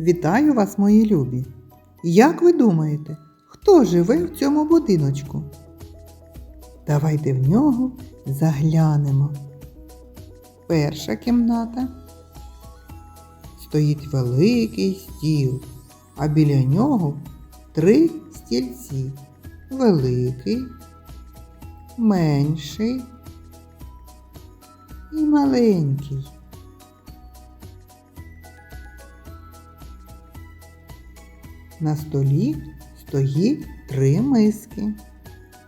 Вітаю вас, мої любі! Як ви думаєте, хто живе в цьому будиночку? Давайте в нього заглянемо. Перша кімната. Стоїть великий стіл, а біля нього три стільці. Великий, менший і маленький. На столі стоїть три миски.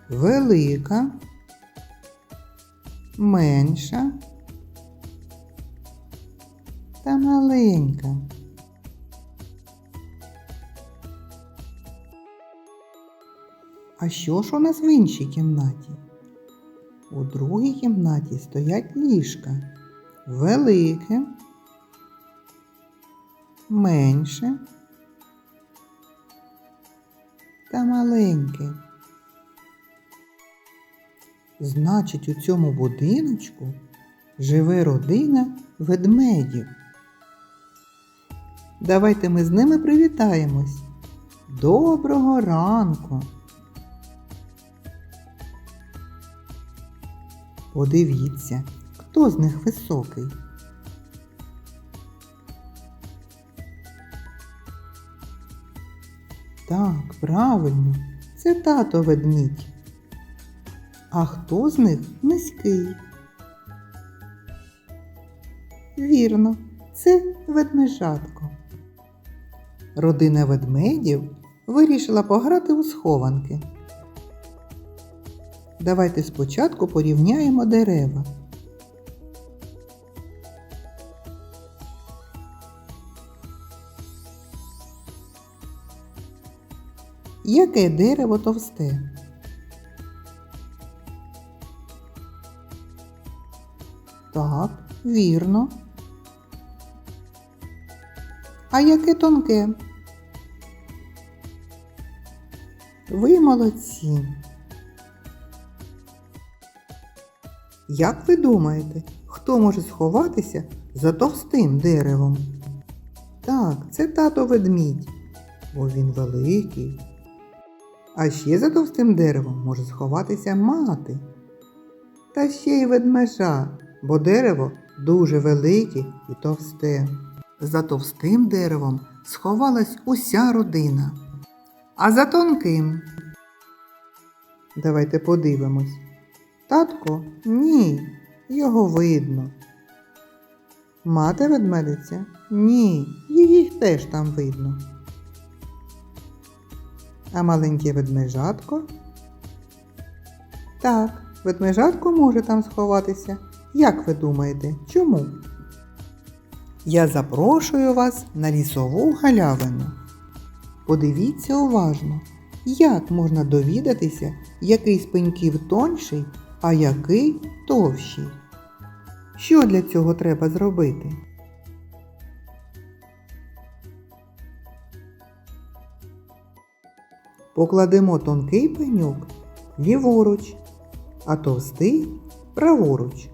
Велика, менша та маленька. А що ж у нас в іншій кімнаті? У другій кімнаті стоять ліжка. Велике, менше та маленьке. Значить, у цьому будиночку живе родина ведмедів. Давайте ми з ними привітаємось. Доброго ранку! Подивіться, хто з них високий. Так, правильно, це тато ведмідь. А хто з них низький? Вірно, це ведмежатко. Родина ведмедів вирішила пограти у схованки. Давайте спочатку порівняємо дерева. Яке дерево товсте? Так, вірно. А яке тонке? Ви молодці. Як ви думаєте, хто може сховатися за товстим деревом? Так, це тато ведмідь, бо він великий. А ще за товстим деревом може сховатися мати. Та ще й ведмежа, бо дерево дуже велике і товсте. За товстим деревом сховалась уся родина. А за тонким. Давайте подивимось. Татко? Ні, його видно. Мати ведмедиця? Ні, її теж там видно. А маленьке ведмежатко? Так, ведмежатко може там сховатися. Як ви думаєте, чому? Я запрошую вас на лісову галявину. Подивіться уважно, як можна довідатися, який з пеньків тонший, а який товщий. Що для цього треба зробити? Покладемо тонкий пеньок ліворуч, а товстий праворуч.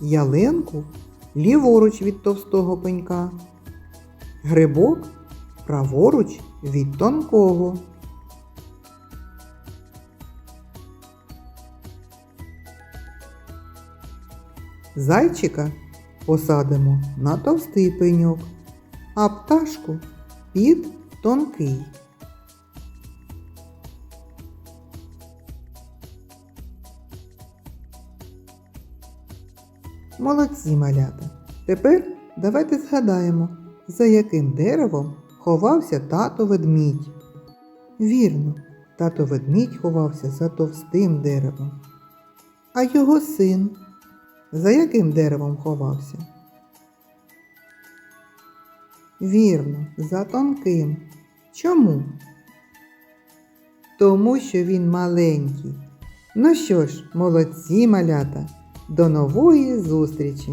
Ялинку ліворуч від товстого пенька, грибок праворуч від тонкого. Зайчика посадимо на товстий пеньок, а пташку під тонкий. Молодці малята. Тепер давайте згадаємо, за яким деревом ховався тато ведмідь. Вірно, тато ведмідь ховався за товстим деревом. А його син за яким деревом ховався? Вірно, за тонким. Чому? Тому що він маленький. Ну що ж, молодці малята, до нової зустрічі!